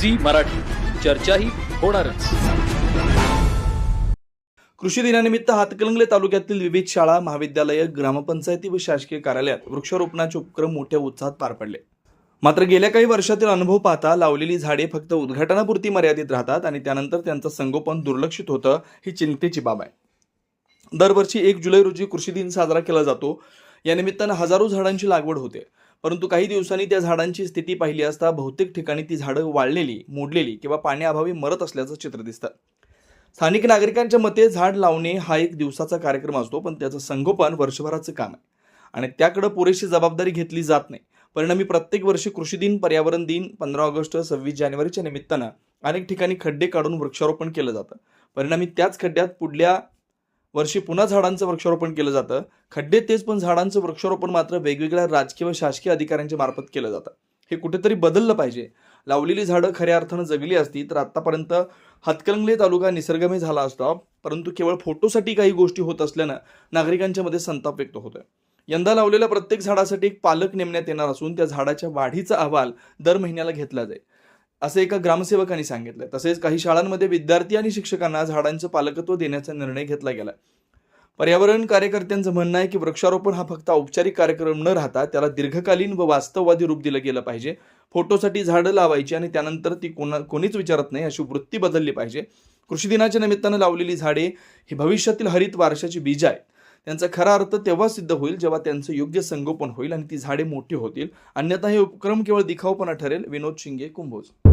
Zee Marathi. चर्चाही होणारच. कृषी दिनानिमित्त हातकलंगले तालुक्यातील विविध शाळा महाविद्यालय ग्रामपंचायती व शासकीय कार्यालयात वृक्षारोपणाचे उपक्रम मोठ्या उत्साहात पार पडले. मात्र गेल्या काही वर्षातील अनुभव पाहता लावलेली झाडे फक्त उद्घाटनापुरती मर्यादित राहतात आणि त्यानंतर त्यांचं संगोपन दुर्लक्षित होतं ही चिंतेची बाब आहे. दरवर्षी एक जुलै रोजी कृषी दिन साजरा केला जातो. या निमित्तानं हजारो झाडांची लागवड होते. परंतु काही दिवसांनी त्या झाडांची स्थिती पाहिली असता बहुतेक ठिकाणी ती झाडं वाळलेली मोडलेली किंवा पाण्याअभावी मरत असल्याचं चित्र दिसतं. स्थानिक नागरिकांच्या मते झाड लावणे हा एक दिवसाचा कार्यक्रम असतो पण त्याचं संगोपन वर्षभराचं काम आहे. आणि त्याकडं पुरेशी जबाबदारी घेतली जात नाही. परिणामी प्रत्येक वर्षी कृषी दिन पर्यावरण दिन पंधरा ऑगस्ट सव्वीस जानेवारीच्या निमित्तानं अनेक ठिकाणी खड्डे काढून वृक्षारोपण केलं जातं. परिणामी त्याच खड्ड्यात पुढल्या वर्षी पुन्हा झाडांचं वृक्षारोपण केलं जातं. खड्डे तेच पण झाडांचं वृक्षारोपण मात्र वेगवेगळ्या राजकीय व शासकीय अधिकाऱ्यांच्या मार्फत केलं जातं. हे कुठेतरी बदललं पाहिजे. लावलेली झाडं खऱ्या अर्थानं जगली असती तर आतापर्यंत हातकलंगले तालुका निसर्गमय झाला असता परंतु केवळ फोटोसाठी काही गोष्टी होत असल्यानं नागरिकांच्या मध्ये संताप व्यक्त होतोय. यंदा लावलेल्या प्रत्येक झाडासाठी एक पालक नेमण्यात येणार असून त्या झाडाच्या वाढीचा अहवाल दर महिन्याला घेतला जाईल. असं एका ग्रामसेवकांनी सांगितलं. तसेच काही शाळांमध्ये विद्यार्थी आणि शिक्षकांना झाडांचं पालकत्व देण्याचा निर्णय घेतला गेला. पर्यावरण कार्यकर्त्यांचं म्हणणं आहे की वृक्षारोपण हा फक्त औपचारिक कार्यक्रम न राहता त्याला दीर्घकालीन व वास्तववादी रूप दिलं गेलं पाहिजे. फोटोसाठी झाडं लावायची आणि त्यानंतर ती कोणा कोणीच विचारत नाही अशी वृत्ती बदलली पाहिजे. कृषी दिनाच्या निमित्तानं लावलेली झाडे ही भविष्यातील हरित वारशाची बीज आहेत त्यांचा खरा अर्थ तेव्हा सिद्ध होईल जेव्हा त्यांचं योग्य संगोपन होईल आणि ती झाडे मोठी होतील. अन्यथा हे उपक्रम केवळ दिखावपणा ठरेल. विनोद शिंगे कुंभोज.